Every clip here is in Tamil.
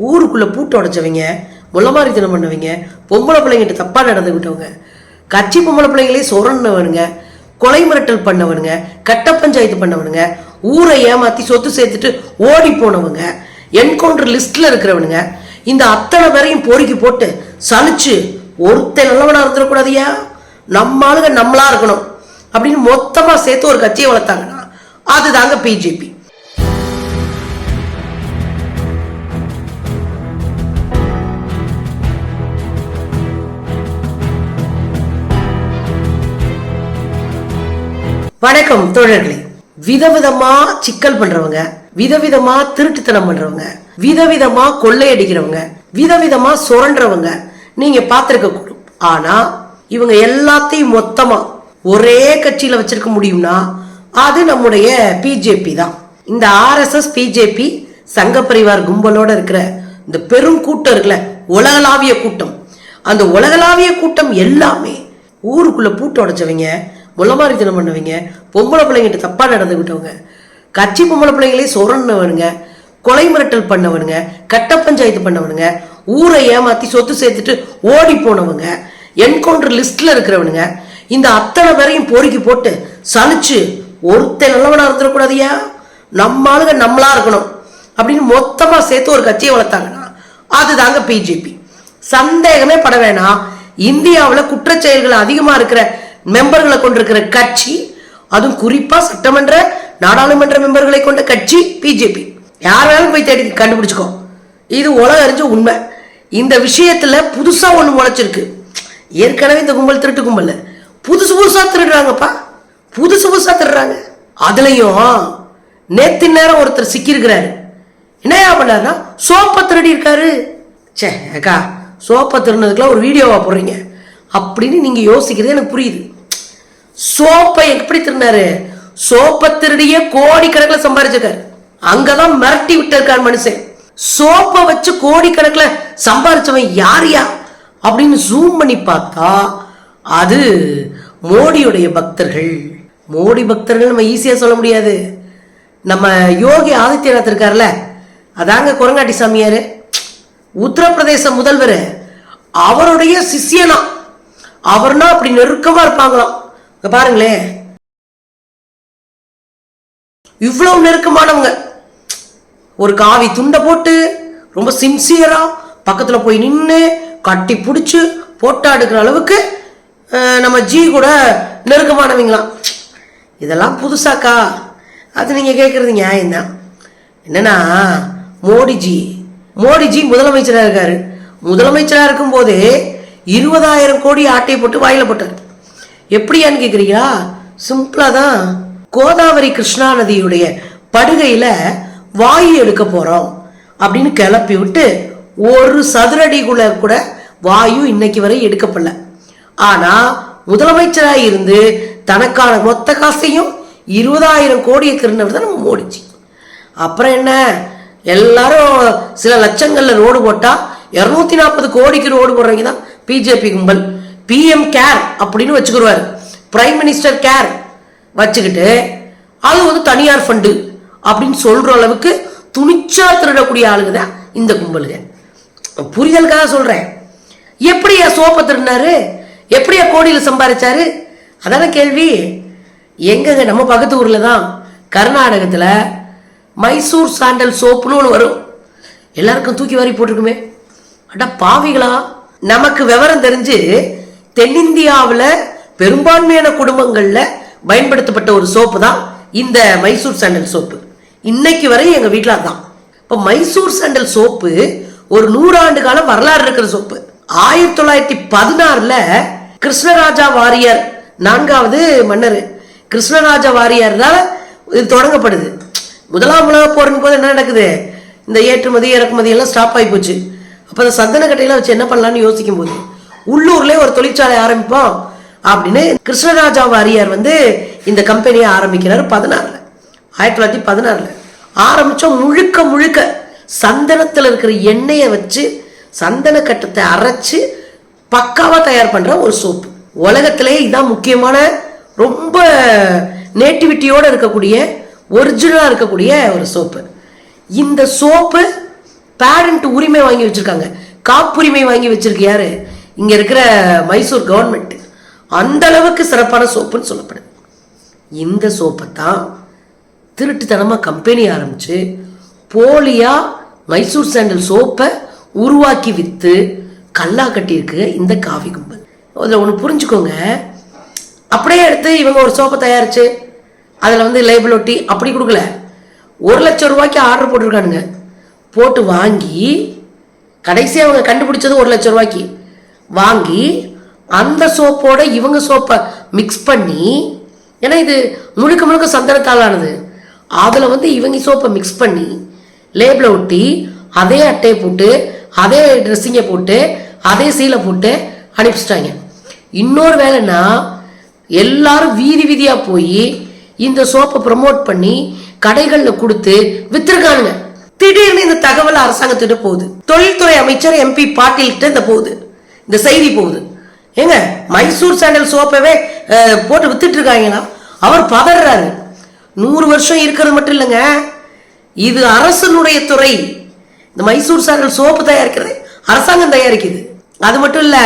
ஊருக்குள்ள பூட்டு உடைச்சவங்க முள்ளமாரித்தனம் பண்ணவங்க பொம்பளை பிள்ளைங்கிட்ட தப்பா நடந்துக்கிட்டவங்க கட்சி பொம்பளை பிள்ளைங்களே சொரன்னவனுங்க கொலை மிரட்டல் பண்ணவனுங்க கட்ட பஞ்சாயத்து பண்ணவனுங்க ஊரை ஏமாத்தி சொத்து சேர்த்துட்டு ஓடி போனவங்க என்கவுண்டர் லிஸ்ட்ல இருக்கிறவனுங்க இந்த அத்தனை பேரையும் பொறுக்கி போட்டு சலிச்சு ஒருத்தன் நல்லவனா இருந்துடக்கூடாதியா? நம்ம ஆளுங்க நம்மளா இருக்கணும் அப்படின்னு மொத்தமா சேர்த்து ஒரு கட்சியை வளர்த்தாங்கன்னா அதுதாங்க பிஜேபி வணக்கம் தோழர்களே. விதவிதமா சிக்கல் பண்றவங்க விதவிதமா திருட்டுத்தனம் பண்றவங்க விதவிதமா கொள்ளையடிக்கிறவங்க விதவிதமா சுரண்டவங்க நீங்க பார்த்திருக்க கூடும். ஆனா இவங்க எல்லாத்தையும் மொத்தமா ஒரே கட்சியில வச்சிருக்க முடியும்னா அது நம்முடைய பிஜேபி தான். இந்த ஆர்எஸ்எஸ் பிஜேபி சங்க பரிவார் கும்பலோட இருக்கிற இந்த பெரும் கூட்டம் இருக்குல்ல உலகளாவிய கூட்டம். அந்த உலகளாவிய கூட்டம் எல்லாமே ஊருக்குள்ள பூட்டு உடைச்சவங்க முள்ளமாரித்தனம் பண்ணுவீங்க. பொம்பளை பிள்ளைங்கிட்ட தப்பாக நடந்துக்கிட்டவங்க கட்சி பொம்பளை பிள்ளைங்களே சொரன்னவனுங்க கொலை மிரட்டல் பண்ணவனுங்க. கட்ட பஞ்சாயத்து பண்ணவனுங்க. ஊரை ஏமாத்தி சொத்து சேர்த்துட்டு ஓடி போனவங்க. என்கவுண்டர் லிஸ்ட்ல இருக்கிறவனுங்க. இந்த அத்தனை பேரையும் பொறுக்கி போட்டு சலிச்சு ஒருத்தன் நல்லவனா இருந்துடக்கூடாதியா? நம்ம ஆளுங்க நம்மளா இருக்கணும். அப்படின்னு மொத்தமா சேர்த்து ஒரு கட்சியை வளர்த்தாங்கன்னா அதுதாங்க பிஜேபி சந்தேகமே பட வேணாம். இந்தியாவில் குற்றச்செயல்கள் அதிகமாக இருக்கிற மெம்பர்களை கொண்டிருக்கிற கட்சி அதுவும் குறிப்பா சட்டமன்ற நாடாளுமன்ற மெம்பர்களை கொண்ட கட்சி பிஜேபி. யார் வேணாலும் போய் தேடி கண்டுபிடிச்சுக்கோ. இது உலக அறிஞ்ச உண்மை. இந்த விஷயத்துல புதுசா ஒண்ணு முளைச்சிருக்கு. ஏற்கனவே இந்த கும்பல் திருட்டு கும்பல் புதுசு புதுசா திருடுறாங்கப்பா. புதுசு புதுசா திருடுறாங்க. அதுலயும் நேத்து நேரம் ஒருத்தர் சிக்கியிருக்கிறாரு. என்னையா பண்ணாருன்னா சோப்பை திருடி இருக்காரு ச்சே அக்கா சோப்பை திருடினதுக்குலாம் ஒரு வீடியோவா போடுறீங்க. அப்படின்னு நீங்க யோசிக்கிறது எனக்கு புரியுது. சோப்பை எப்படி திருடினாரு? சோப்பை திருடியே கோடிக்கணக்கில் சம்பாரிச்சிருக்காரு. அங்கதான் மிரட்டி விட்டிருக்கார் மனுஷன். சோப்பை வச்சு கோடிக்கணக்கில் சம்பாரிச்சவன் யாரியா? அப்படின்னு ஜூம் பண்ணி பார்த்தா அது மோடியுடைய பக்தர்கள். மோடி பக்தர்கள் நம்ம ஈஸியாக சொல்ல முடியாது. நம்ம யோகி ஆதித்யநாத் இருக்கார்ல அதாங்க குரங்காட்டி சாமியார். உத்தரப்பிரதேச முதல்வர். அவருடைய சிஷ்யனா. அவர்னா அப்படி நெருக்கமா இருப்பாங்களாம். இங்க பாருங்களேன் இவ்வளவு நெருக்கமானவங்க. ஒரு காவி துண்டை போட்டு ரொம்ப சின்சியரா பக்கத்துல போய் நின்று கட்டி பிடிச்சு போட்டாடுக்கிற அளவுக்கு நம்ம ஜி கூட நெருக்கமானவங்களாம் இதெல்லாம் புதுசாக்கா? அது நீங்க கேட்கறது நியாயம்தான். என்னன்னா மோடிஜி மோடிஜி முதலமைச்சராக இருக்காரு. முதலமைச்சராக இருக்கும்போதே இருபதாயிரம் கோடி ஆட்டை போட்டு வாயில போட்டார். எப்படியான்னு கேட்குறீங்களா சிம்பிளா தான். கோதாவரி கிருஷ்ணா நதியுடைய படுகையில் வாயு எடுக்க போகிறோம் அப்படின்னு கிளப்பி விட்டு ஒரு சதுரடிக்குள்ள கூட வாயு இன்னைக்கு வரை எடுக்கப்படல. ஆனால் முதலமைச்சராக இருந்து தனக்கான மொத்த காசையும் இருபதாயிரம் கோடியை திருநவர் தான் நம்ம ஓடிச்சு. அப்புறம் என்ன? எல்லாரும் சில லட்சங்களில் ரோடு போட்டால் இரநூத்தி நாற்பது கோடிக்கு ரோடு போடுறவங்க தான். பிஜேபி கும்பல். பிஎம் கேர் அப்படின்னு வச்சுக்கிடுவார் பிரைம் மினிஸ்டர் கேர் வச்சுக்கிட்டு அது வந்து தனியார் ஃபண்டு அப்படின்னு சொல்கிற அளவுக்கு துணிச்சா திருடக்கூடிய ஆளுங்க தான் இந்த கும்பலுங்க. புரிதலுக்காக சொல்கிறேன் எப்படியா சோப்பை திருடினாரு? எப்படியா கோடியில் சம்பாதிச்சாரு அதான கேள்வி. எங்கங்க நம்ம பக்கத்து ஊரில் தான் கர்நாடகத்தில் மைசூர் சாண்டல் சோப்புன்னு ஒன்று வரும். எல்லாருக்கும் தூக்கி வாரி போட்டிருக்குமே. அட பாவிகளா. நமக்கு விவரம் தெரிஞ்சு தென்னிந்தியாவில் பெரும்பான்மையான குடும்பங்களில் பயன்படுத்தப்பட்ட ஒரு சோப்பு தான் இந்த மைசூர் சாண்டல் சோப்பு. இன்னைக்கு வரை எங்கள் வீட்டில் அதான். இப்போ மைசூர் சாண்டல் சோப்பு ஒரு நூறாண்டு காலம் வரலாறு இருக்கிற சோப்பு. ஆயிரத்தி தொள்ளாயிரத்தி பதினாறுல கிருஷ்ணராஜா வாரியார் நான்காவது மன்னர். கிருஷ்ணராஜா வாரியார் தான் இது தொடங்கப்படுது. முதலாம் உலக போரின் போது என்ன நடக்குது? இந்த ஏற்றுமதி இறக்குமதி எல்லாம் ஸ்டாப் ஆகி போச்சு. அப்போ அந்த சந்தன கட்டையெல்லாம் வச்சு என்ன பண்ணலான்னு யோசிக்கும் போது உள்ளூர்லேயே ஒரு தொழிற்சாலை ஆரம்பிப்போம் அப்படின்னு கிருஷ்ணராஜா வாரியார் வந்து இந்த கம்பெனியை ஆரம்பிக்கிறார் பதினாறில். ஆயிரத்தி தொள்ளாயிரத்தி பதினாறில். ஆரம்பித்தோம் முழுக்க முழுக்க சந்தனத்தில் இருக்கிற எண்ணெயை வச்சு சந்தன கட்டத்தை பக்காவாக தயார் பண்ணுற ஒரு சோப்பு. உலகத்திலே இதான் முக்கியமான ரொம்ப நேட்டிவிட்டியோடு இருக்கக்கூடிய ஒரிஜினலாக இருக்கக்கூடிய ஒரு சோப்பு. இந்த சோப்பு பேரண்ட் உரிமை வாங்கி வச்சிருக்காங்க. காப்புரிமை வாங்கி வச்சிருக்கு யாரு? இங்க இருக்கிற மைசூர் கவர்மெண்ட் அந்த அளவுக்கு சிறப்பான சோப்புன்னு சொல்லப்படுது. இந்த சோப்பை தான் திருட்டுத்தனமாக கம்பெனி ஆரம்பிச்சு போலியா மைசூர் சாண்டல் சோப்பை உருவாக்கி விற்று கல்லா கட்டியிருக்கு இந்த காவி கும்பல். அதில் ஒன்று புரிஞ்சுக்கோங்க. அப்படியே எடுத்து இவங்க ஒரு சோப்பை தயாரிச்சு அதில் வந்து லேபிள் ஒட்டி அப்படி கொடுக்கல. ஒரு லட்சம் ரூபாய்க்கு ஆர்டர் போட்டிருக்கானுங்க. போட்டு வாங்கி கடைசியாக அவங்க கண்டுபிடிச்சது ஒரு லட்சம் ரூபாய்க்கு. வாங்கி அந்த சோப்போட இவங்க சோப்பை மிக்ஸ் பண்ணி ஏன்னா இது முழுக்க முழுக்க சந்தனத்தால் ஆனது அதில் வந்து இவங்க சோப்பை மிக்ஸ் பண்ணி லேபிளை ஒட்டி அதே அட்டையை போட்டு அதே ட்ரெஸ்ஸிங்கை போட்டு அதே சீலை போட்டு அனுப்பிச்சிட்டாங்க. இன்னொரு வேலைன்னா எல்லாரும் வீதி வீதியாக போய் இந்த சோப்பை ப்ரமோட் பண்ணி கடைகளில் கொடுத்து வித்துருக்கானுங்க. திடீர்னு இந்த தகவல் அரசாங்கத்திட்ட போகுது. தொழில்துறை அமைச்சர் எம்பி பாட்டீல்கிட்ட இந்த போகுது. இந்த செய்தி போகுது. ஏங்க மைசூர் சாண்டல் சோப்பவே போட்டு வித்துட்டு இருக்காங்கன்னா அவர் பதறாரு. நூறு வருஷம் இருக்கிறது மட்டும் இல்லைங்க. இது அரசனுடைய துறை. இந்த மைசூர் சாண்டல் சோப்பு தயாரிக்கிறது அரசாங்கம் தயாரிக்குது. அது மட்டும் இல்ல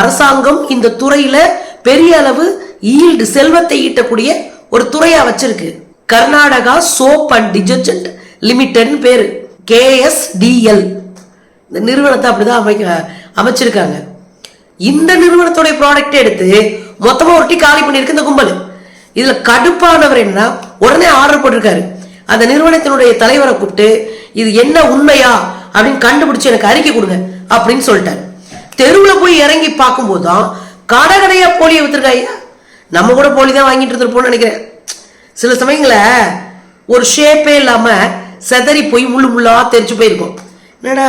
அரசாங்கம் இந்த துறையில பெரிய அளவு ஈல்டு செல்வத்தை ஈட்டக்கூடிய ஒரு துறையா வச்சிருக்கு. கர்நாடகா சோப் அண்ட் டிஜர்ஜென்ட் லிமிடெட்னு பேரு. கேஎஸ்டிஎல் இந்த நிறுவனத்தை அப்படிதான் அமைக்க அமைச்சிருக்காங்க. இந்த நிறுவனத்துடைய ப்ராடக்ட் எடுத்து மொத்தமா ஒட்டி காலி பண்ணியிருக்கு இந்த கும்பல். இதுல கடுப்பானவர் என்ன உடனே ஆர்டர் போட்டிருக்காரு. அந்த நிறுவனத்தினுடைய தலைவரை கூப்பிட்டு இது என்ன உண்மையா அப்படின்னு கண்டுபிடிச்சு எனக்கு அறிக்கை கொடுங்க அப்படின்னு சொல்லிட்டாரு. தெருவில் போய் இறங்கி பார்க்கும்போது தான் கடை கடையா போலியை வித்துருக்காய்யா நம்ம கூட போலி தான் வாங்கிட்டு இருந்திருப்போம்னு நினைக்கிறேன். சில சமயங்கள ஒரு ஷேப்பே இல்லாம செதறி போய் முள்ளு முள்ளா தெரிச்சு போயிருக்கோம். என்னடா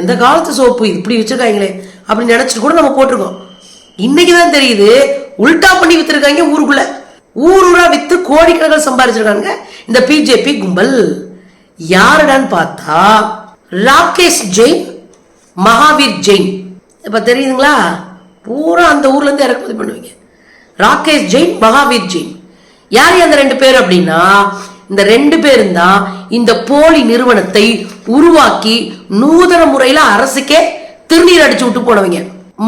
எந்த காலத்து சோப்பு? இப்படி வச்சிருக்காங்களே. அப்படின்னு நினைச்சிட்டு கூட நம்ம போட்டிருக்கோம். இன்னைக்கு தான் தெரியுது உல்டா பண்ணி வித்துருக்காங்க ஊருக்குள்ள. ஊர் ஊரா வித்து கோடிக்கணக்கில் சம்பாதிச்சிருக்காங்க இந்த பிஜேபி கும்பல். யாருடான்னு பார்த்தா ராகேஷ் ஜெயின் மகாவீர் ஜெயின். இப்ப தெரியுதுங்களா? பூரா அந்த ஊர்ல இருந்து இறக்குமதி பண்ணுவீங்க. ராகேஷ் ஜெயின் மகாவீர் ஜெயின். யார் அந்த ரெண்டு பேர் அப்படின்னா இந்த ரெண்டு பேரும் தான் இந்த போலி நிறுவனத்தை உருவாக்கி நூதன முறையில அரசுக்கே திருநீர் அடிச்சு விட்டு போனவங்க.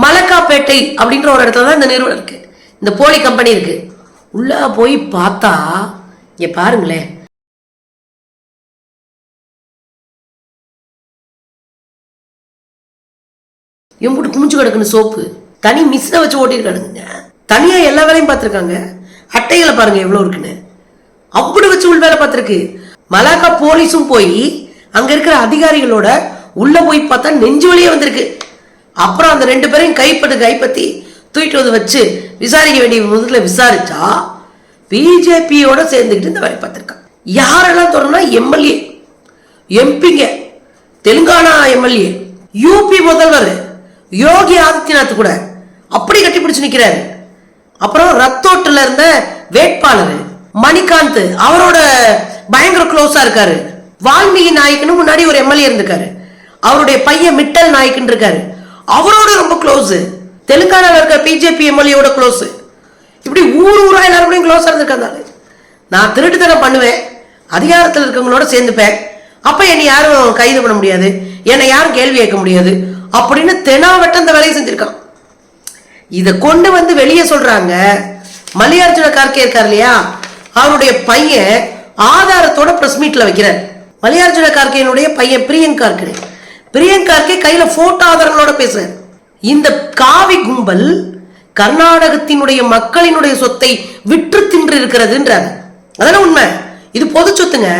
மலக்காப்பேட்டை அப்படின்ற ஒரு இடத்துல தான் இந்த நிறுவனம் இருக்கு. இந்த போலி கம்பெனி இருக்கு. உள்ள போய் பார்த்தா இங்க பாருங்களேன். எம்புட்டு குமிச்சு கிடக்குன்னு சோப்பு. தனி மிஷினை வச்சு ஓட்டிருக்கானுங்க தனியா எல்லா வேலையும் பார்த்துருக்காங்க. அட்டைகளை பாருங்க எவ்வளோ இருக்குன்னு. அப்படி வச்சு உள் வேலை பார்த்துருக்கு. மலாக்கா போலீஸும் போய் அங்க இருக்கிற அதிகாரிகளோட உள்ள போய் பார்த்தா நெஞ்சு வழியே வந்திருக்கு. அப்புறம் அந்த ரெண்டு பேரையும் கைப்பட்டு கைப்பத்தி தூக்கிட்டு வந்து வச்சு விசாரிக்க வேண்டிய முதல்ல விசாரிச்சா பிஜேபியோட சேர்ந்துக்கிட்டு இந்த வேலை பார்த்துருக்கான் யாரெல்லாம் தொடர்னா எம்எல்ஏ எம்பிங்க தெலுங்கானா எம்எல்ஏ யூபி முதல்வர் யோகி ஆதித்யநாத் கூட அப்படி கட்டி பிடிச்சு அப்புறம் ரத்தோட்டில் இருந்த வேட்பாளர் மணிகாந்த் அவரோட பயங்கர க்ளோஸா இருக்காரு. வால்மீகி நாயக்கனு முன்னாடி ஒரு எம்எல்ஏ இருந்திருக்காரு. அவருடைய பையன் மிட்டல் நாயக்குன்னு இருக்காரு. அவரோட ரொம்ப க்ளோஸ் தெலுங்கானாவில் இருக்க பிஜேபி எம்எல்ஏவோட க்ளோஸ் இப்படி ஊர் ஊரா எல்லாரும் க்ளோஸா இருந்திருக்காங்க நான் திருட்டுத்தனம் பண்ணுவேன். அதிகாரத்தில் இருக்கவங்களோட சேர்ந்துப்பேன். அப்ப என்னை யாரும் கைது பண்ண முடியாது. என்னை யாரும் கேள்வி கேட்க முடியாது. அப்படின்னு தெனாவட்ட அந்த வேலையை செஞ்சிருக்கான். இதை கொண்டு வந்து வெளியே சொல்றாங்க. மல்லிகார்ஜுன கார்கே இருக்கார் இல்லையா? அவருடைய பையன் ஆதாரத்தோட பிரஸ் மீட்ல வைக்கிறார். மல்லிகார்ஜுன கார்கேனுடைய பையன் பிரியங்க் பிரியங்கார்கே கையில போட்டோ ஆதாரங்களோட பேசுறார். இந்த காவி கும்பல் கர்நாடகத்தினுடைய மக்களினுடைய சொத்தை விற்று தின்று இருக்கிறதுன்றாங்க. அதெல்லாம் உண்மை? இது பொது சொத்துங்க.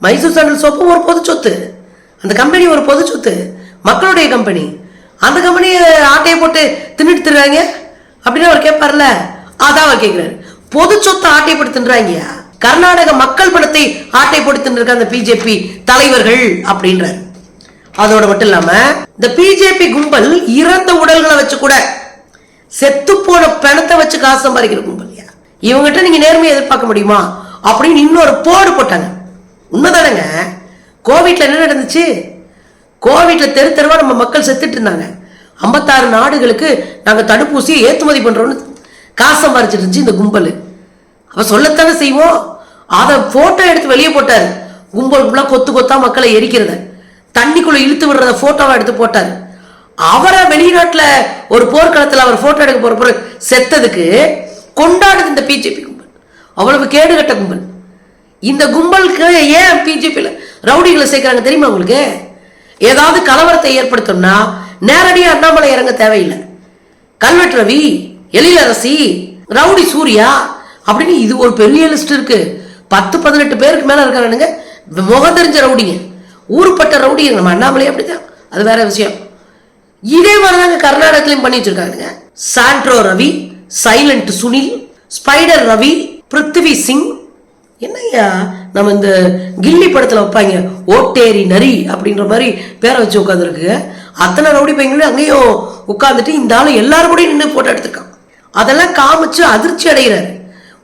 மைசூர் சாண்டல் சோப்பு ஒரு பொது சொத்து. அந்த கம்பெனி ஒரு பொது சொத்து. மக்களுடைய கம்பெனி அந்த கம்பெனியை ஆட்டையை போட்டு தின்னுட்டு திருவாங்க அப்படின்னு அவர் கேட்பார்ல அதான் அவர் கேட்கிறாரு பொது சொத்தை ஆட்டை கர்நாடக மக்கள் பணத்தை ஆட்டை போட்டு அந்த பிஜேபி தலைவர்கள் அப்படின்றார். அதோட மட்டும் இல்லாம இந்த பிஜேபி கும்பல் இறந்த உடல்களை வச்சு கூட செத்து போன பணத்தை வச்சு காசு சம்பாதிக்கிற கும்பல். இவங்ககிட்ட நீங்க நேர்மையை எதிர்பார்க்க முடியுமா? அப்படின்னு இன்னொரு போடு போட்டாங்க. உண்மைதானங்க? கோவிட்ல என்ன நடந்துச்சு? கோவிட்ல தெரு தெருவா நம்ம மக்கள் செத்துட்டு இருந்தாங்க. ஐம்பத்தாறு நாடுகளுக்கு நாங்க தடுப்பூசியை ஏற்றுமதி பண்றோம்னு காசு சம்பாரிச்சிட்டு இருந்துச்சு இந்த கும்பல். அவ சொல்லத்தானே செய்வோம்? அதை போட்டோ எடுத்து வெளியே போட்டாரு. கும்பல் கும்பலாக கொத்து கொத்தா மக்களை எரிக்கிறத. தண்ணிக்குள்ள இழுத்து விடுறத போட்டோவா எடுத்து போட்டாரு. அவரை வெளிநாட்டில் ஒரு போர்க்களத்தில் அவர் போட்டோ எடுக்க போற பொருள் செத்ததுக்கு கொண்டாடுது இந்த பிஜேபி கும்பல். அவ்வளவு கேடுகட்ட கும்பல். இந்த கும்பலுக்கு ஏன் பிஜேபியில் ரவுடிகளை சேர்க்குறாங்க தெரியுமா உங்களுக்கு? ஏதாவது கலவரத்தை ஏற்படுத்தணும்னா நேரடியாக அண்ணாமலை இறங்க தேவையில்லை. கல்வெட்டு ரவி எழிலரசி ரவுடி சூர்யா அப்படின்னு இது ஒரு பெரிய லிஸ்ட் இருக்கு. பத்து பதினெட்டு பேருக்கு மேல இருக்கிறானுங்க முகம் தெரிஞ்ச ரவுடிங்க. ஊருப்பட்ட ரவுடிங்க. நம்ம அண்ணாமலை அப்படிதான் அது வேற விஷயம். இதே மாதிரிதாங்க கர்நாடகத்திலையும் பண்ணி வச்சிருக்காங்க Santro Ravi silent Sunil spider Ravi Prithvi Singh. என்னய்யா? நம்ம இந்த கில்லி படத்தில் வைப்பாங்க. ஓட்டேரி நரி அப்படின்ற மாதிரி பேரை வச்சு உட்காந்துருக்கு அத்தனை ரவுடி பையங்களும் அங்கேயும் உட்காந்துட்டு இந்த ஆள் எல்லாரும் கூட நின்று போட்டோ எடுத்திருக்கான். அதெல்லாம் காமிச்சு அதிர்ச்சி அடைகிறார்.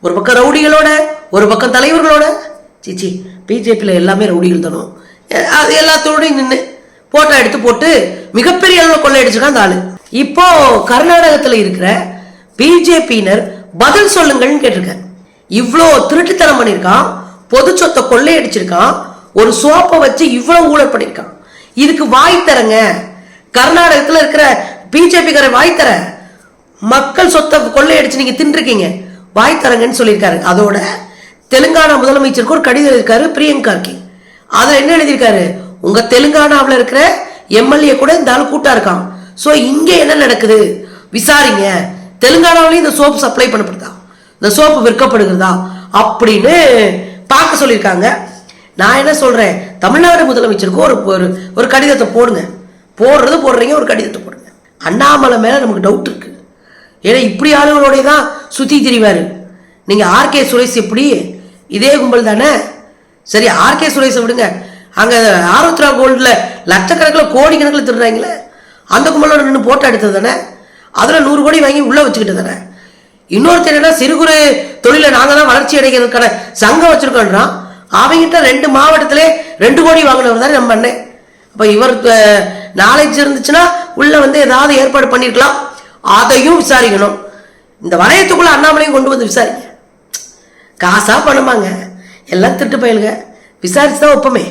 ஒரு பக்கம் ரவுடிகளோட ஒரு பக்கம் தலைவர்களோட. சிச்சி பிஜேபியில் எல்லாமே ரவுடிகள் தானோ அது எல்லாத்தோடையும் நின்று போட்டோ எடுத்து போட்டு மிகப்பெரிய அளவில் கொள்ளையடிச்சுக்கான் அந்த ஆளு. இப்போ கர்நாடகத்தில் இருக்கிற பிஜேபியினர் பதில் சொல்லுங்கள்னு கேட்டிருக்கேன் இவ்வளோ திருட்டுத்தனம் பண்ணியிருக்கான் பொது சொத்தை கொள்ளையடிச்சிருக்கான் ஒரு சோப்பை வச்சு இவ்வளோ ஊழல் பண்ணியிருக்கான். இதுக்கு வாய் தரங்க. கர்நாடகத்தில் இருக்கிற பிஜேபிக்கார வாய் தரேன் மக்கள் சொத்தை கொள்ளையடிச்சு நீங்க தின்றுருக்கீங்க. வாய் தரங்கன்னு சொல்லியிருக்காரு. அதோட தெலுங்கானா முதலமைச்சருக்கு ஒரு கடிதம் இருக்காரு பிரியங்காக்கு அதுல என்ன எழுதியிருக்காரு? உங்க தெலுங்கானாவில் இருக்கிற எம்எல்ஏ கூட இந்த ஆள் கூட்டா இருக்கான். ஸோ இங்க என்ன நடக்குது? விசாரிங்க. தெலுங்கானாவிலையும் இந்த சோப்பு சப்ளை பண்ணப்படுதா? இந்த சோப்பு விற்கப்படுகிறதா? அப்படின்னு பார்க்க சொல்லியிருக்காங்க. நான் என்ன சொல்றேன்? தமிழ்நாடு முதலமைச்சருக்கு ஒரு ஒரு ஒரு கடிதத்தை போடுங்க. போடுறது போடுறீங்க ஒரு கடிதத்தை போடுங்க. அண்ணாமலை மேல நமக்கு டவுட் இருக்கு. ஏன்னா இப்படி ஆளுகளோடைய தான் சுற்றி திரிவார். நீங்கள் ஆர்கே சுரேஷ் எப்படி? இதே கும்பல் தானே? சரி ஆர்கே சுரேஷை விடுங்க. அங்கே ஆரோத்ரா கோல்டில் லட்சக்கணக்கில் கோடி கணக்கில் திருடுறாங்களே அந்த கும்பலோட நின்று போட்டோ எடுத்தது தானே? அதில் நூறு கோடி வாங்கி உள்ளே வச்சுக்கிட்டு தானே? இன்னொருத்தர் என்ன சிறு குறு தொழிலை நாங்கள் தான் வளர்ச்சி அடைகிறதுக்கான சங்கம் வச்சிருக்கோன்றான். அவங்கிட்ட ரெண்டு மாவட்டத்திலே ரெண்டு கோடி வாங்கினவர் தானே நம்ம அண்ணன் அப்போ இவர் நாலேஜ் இருந்துச்சுன்னா உள்ளே வந்து ஏதாவது ஏற்பாடு பண்ணியிருக்கலாம் அதையும் விசாரிக்கணும். இந்த வளையத்துக்குள்ள அண்ணாமலையும் கொண்டு வந்து விசாரிங்க காசா பண்ணுமாங்க எல்லாம் திட்டு பயலுங்க. விசாரிச்சு தான் ஒப்பமே.